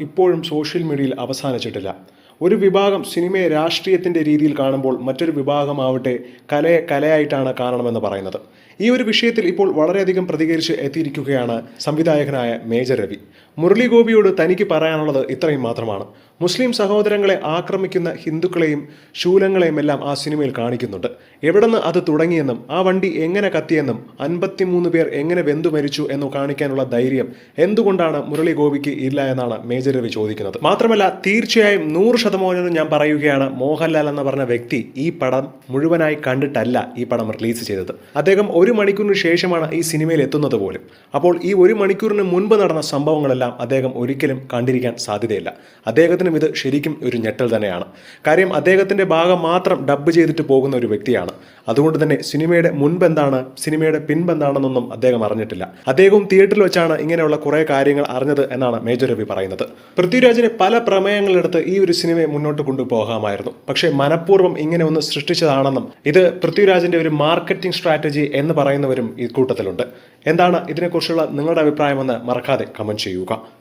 ഇപ്പോഴും സോഷ്യൽ മീഡിയയിൽ അവസാനിച്ചിട്ടില്ല. ഒരു വിഭാഗം സിനിമയെ രാഷ്ട്രീയത്തിന്റെ രീതിയിൽ കാണുമ്പോൾ മറ്റൊരു വിഭാഗമാവട്ടെ കലയെ കലയായിട്ടാണ് കാണണമെന്ന് പറയുന്നത്. ഈ ഒരു വിഷയത്തിൽ ഇപ്പോൾ വളരെയധികം പ്രതികരിച്ച് എത്തിയിരിക്കുകയാണ് സംവിധായകനായ മേജർ രവി. മുരളി ഗോപിയോട് തനിക്ക് പറയാനുള്ളത് ഇത്രയും മാത്രമാണ്. മുസ്ലിം സഹോദരങ്ങളെ ആക്രമിക്കുന്ന ഹിന്ദുക്കളെയും ശൂലങ്ങളെയും എല്ലാം ആ സിനിമയിൽ കാണിക്കുന്നുണ്ട്. എവിടെന്ന് അത് തുടങ്ങിയെന്നും ആ വണ്ടി എങ്ങനെ കത്തിയെന്നും അൻപത്തിമൂന്ന് പേർ എങ്ങനെ വെന്തു മരിച്ചു എന്നു കാണിക്കാനുള്ള ധൈര്യം എന്തുകൊണ്ടാണ് മുരളി ഗോപിക്ക് ഇല്ല എന്നാണ് മേജർ രവി ചോദിക്കുന്നത്. മാത്രമല്ല തീർച്ചയായും നൂറ് ശതമാനം ഞാൻ പറയുകയാണ് മോഹൻലാൽ എന്ന് പറഞ്ഞ വ്യക്തി ഈ പടം മുഴുവനായി കണ്ടിട്ടല്ല ഈ പടം റിലീസ് ചെയ്തത്. അദ്ദേഹം ഒരു മണിക്കൂറിന് ശേഷമാണ് ഈ സിനിമയിൽ എത്തുന്നത് പോലും. അപ്പോൾ ഈ ഒരു മണിക്കൂറിന് മുൻപ് നടന്ന സംഭവങ്ങളെല്ലാം അദ്ദേഹം ഒരിക്കലും കണ്ടിരിക്കാൻ സാധ്യതയില്ല. അദ്ദേഹത്തിനും ഇത് ശരിക്കും ഒരു ഞെട്ടൽ തന്നെയാണ്. കാര്യം അദ്ദേഹത്തിന്റെ ഭാഗം മാത്രം ഡബ് ചെയ്തിട്ട് പോകുന്ന ഒരു വ്യക്തിയാണ്. അതുകൊണ്ട് തന്നെ സിനിമയുടെ മുൻപെന്താണ് സിനിമയുടെ പിൻപെന്താണെന്നൊന്നും അദ്ദേഹം അറിഞ്ഞിട്ടില്ല. അദ്ദേഹവും തിയേറ്ററിൽ വെച്ചാണ് ഇങ്ങനെയുള്ള കുറേ കാര്യങ്ങൾ അറിഞ്ഞത് എന്നാണ് മേജർ രവി പറയുന്നത്. പൃഥ്വിരാജിന് പല പ്രമേയങ്ങളെടുത്ത് ഈ ഒരു സിനിമയെ മുന്നോട്ട് കൊണ്ടുപോകാമായിരുന്നു. പക്ഷേ മനഃപൂർവം ഇങ്ങനെ ഒന്ന് സൃഷ്ടിച്ചതാണെന്നും ഇത് പൃഥ്വിരാജിന്റെ ഒരു മാർക്കറ്റിംഗ് സ്ട്രാറ്റജി എന്ന് പറയുന്നവരും ഈ കൂട്ടത്തിലുണ്ട്. എന്താണ് ഇതിനെക്കുറിച്ചുള്ള നിങ്ങളുടെ അഭിപ്രായമെന്ന് മറക്കാതെ കമന്റ് ചെയ്യുക.